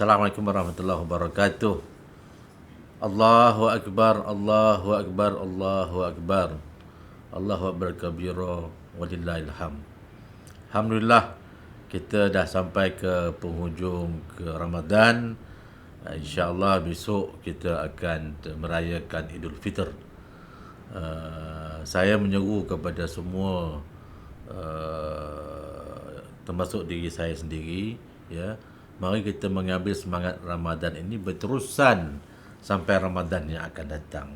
Assalamualaikum warahmatullahi wabarakatuh. Allahu akbar, Allahu akbar, Allahu akbar. Allahu akbar kabira walillahil hamd. Alhamdulillah kita dah sampai ke penghujung ke Ramadan. InsyaAllah besok kita akan merayakan Idul Fitr. Uh, saya menyeru kepada semua uh, termasuk diri saya sendiri ya mari kita mengambil semangat Ramadan ini berterusan sampai Ramadan yang akan datang.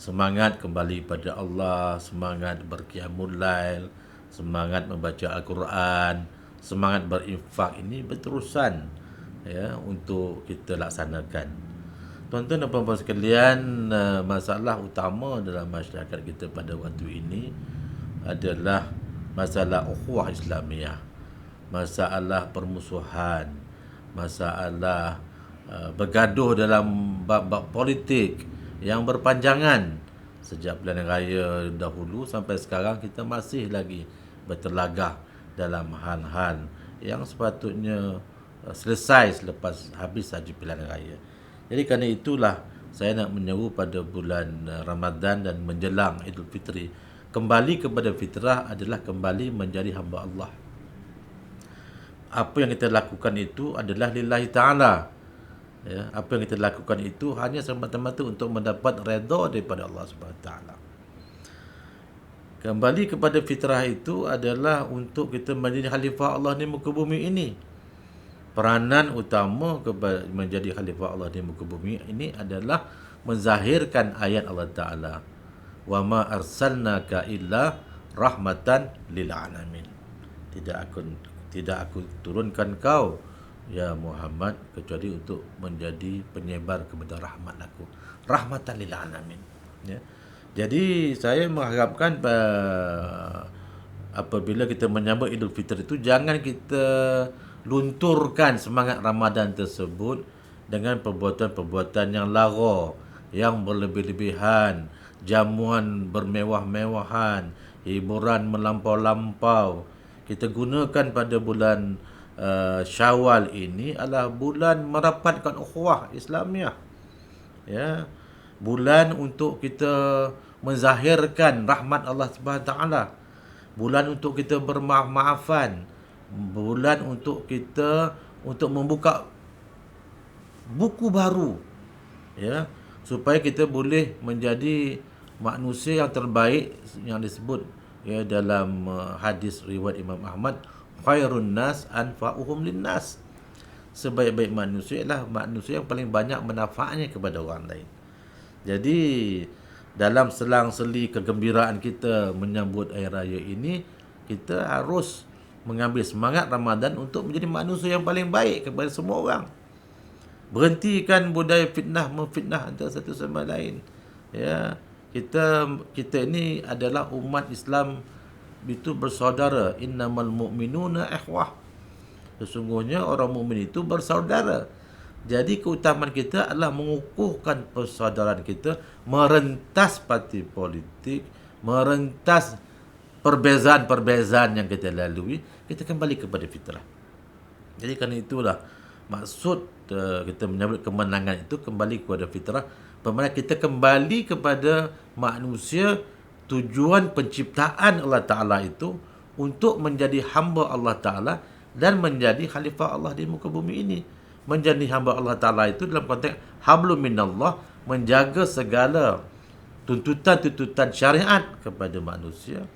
Semangat kembali pada Allah semangat berqiyamul lail semangat membaca al-Quran semangat berinfak ini berterusan ya untuk kita laksanakan. Tuan-tuan dan puan-puan sekalian, eh, masalah utama dalam masyarakat kita pada waktu ini adalah masalah ukhuwah Islamiah, masalah permusuhan, masalah uh, bergaduh dalam bab-bab politik yang berpanjangan sejak bulan raya dahulu sampai sekarang kita masih lagi bertelagah dalam hal-hal yang sepatutnya uh, selesai selepas habis haji pilihan raya. Jadi kerana itulah saya nak menyeru pada bulan uh, Ramadan dan menjelang Idul Fitri kembali kepada fitrah adalah kembali menjadi hamba Allah. Apa yang kita lakukan itu adalah lillahi taala. Ya, apa yang kita lakukan itu hanya semata-mata untuk mendapat redha daripada Allah Subhanahu taala. Kembali kepada fitrah itu adalah untuk kita menjadi khalifah Allah di muka bumi ini peranan utama menjadi khalifah Allah di muka bumi ini adalah menzahirkan ayat Allah Taala wa ma arsalnaka illa rahmatan lil alamin tidak aku tidak aku turunkan kau ya Muhammad kecuali untuk menjadi penyebar kepada rahmat aku rahmatan lil alamin ya jadi saya mengharapkan uh, apabila kita menyambut Idul Fitri itu jangan kita lunturkan semangat Ramadan tersebut dengan perbuatan-perbuatan yang lara, yang berlebih-lebihan, jamuan bermewah-mewahan, hiburan melampau-lampau. Kita gunakan pada bulan uh, Syawal ini adalah bulan merapatkan ukhuwah Islamiah. Ya. Bulan untuk kita menzahirkan rahmat Allah Subhanahu taala. Bulan untuk kita bermaaf-maafan bulan untuk kita untuk membuka buku baru ya supaya kita boleh menjadi manusia yang terbaik yang disebut ya dalam uh, hadis riwayat Imam Ahmad khairun nas anfa'uhum linnas sebaik-baik manusia ialah manusia yang paling banyak manfaatnya kepada orang lain jadi dalam selang-seli kegembiraan kita menyambut hari raya ini kita harus mengambil semangat Ramadan untuk menjadi manusia yang paling baik kepada semua orang. Berhentikan budaya fitnah memfitnah antara satu sama lain. Ya, kita kita ini adalah umat Islam itu bersaudara. Innamal mu'minuna ikhwah. Sesungguhnya orang mukmin itu bersaudara. Jadi keutamaan kita adalah mengukuhkan persaudaraan kita merentas parti politik, merentas perbezaan-perbezaan yang kita lalui, kita kembali kepada fitrah. Jadi kerana itulah maksud uh, kita menyambut kemenangan itu kembali kepada fitrah. Bermakna kita kembali kepada manusia tujuan penciptaan Allah Ta'ala itu untuk menjadi hamba Allah Ta'ala dan menjadi khalifah Allah di muka bumi ini. Menjadi hamba Allah Ta'ala itu dalam konteks hablum minallah menjaga segala tuntutan-tuntutan syariat kepada manusia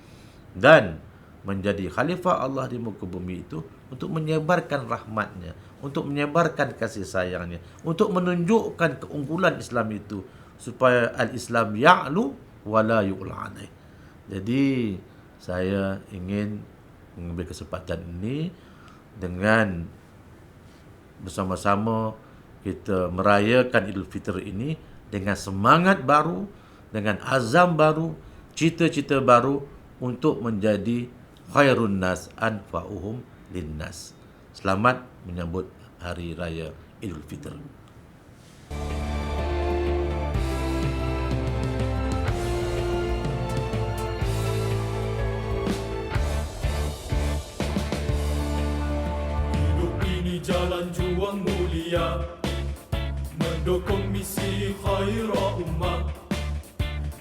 dan menjadi khalifah Allah di muka bumi itu untuk menyebarkan rahmatnya, untuk menyebarkan kasih sayangnya, untuk menunjukkan keunggulan Islam itu supaya al-Islam ya'lu wa la yu'la'anai. Jadi saya ingin mengambil kesempatan ini dengan bersama-sama kita merayakan Idul Fitri ini dengan semangat baru, dengan azam baru, cita-cita baru untuk menjadi khairun nas anfa'uhum linnas. Selamat menyambut hari raya Idul Fitr. Hidup ini jalan juang mulia Mendukung misi khairah ummah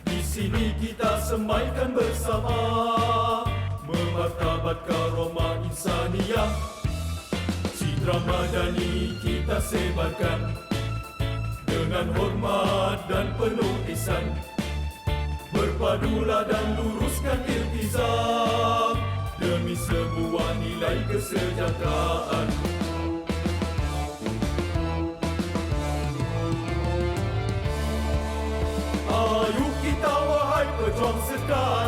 Di sini kita semaikan bersama Citra madani kita sebarkan Dengan hormat dan penuh ihsan. Berpadulah dan luruskan iltizam Demi sebuah nilai kesejahteraan. Ayo kita wahai pejuang sekalian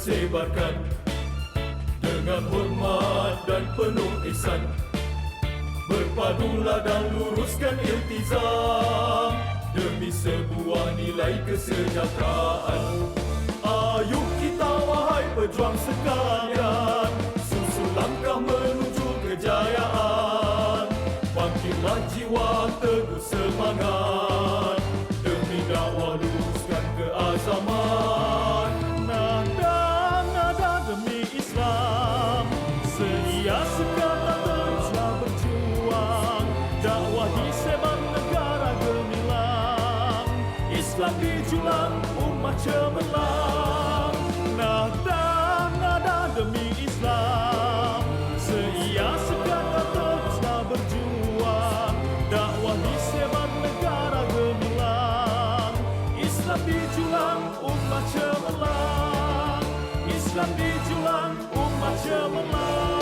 sebarkan. Dengan hormat dan penuh ihsan. Berpadulah dan luruskan iltizam. Demi sebuah nilai kesejahteraan. Ayo kita wahai pejuang sekalian cemerlang Nada, nada demi Islam. Seia sekata teruslah berjuang. Dakwah disebar negara gemilang. Islam dijulang umat cemerlang Islam dijulang umat cemerlang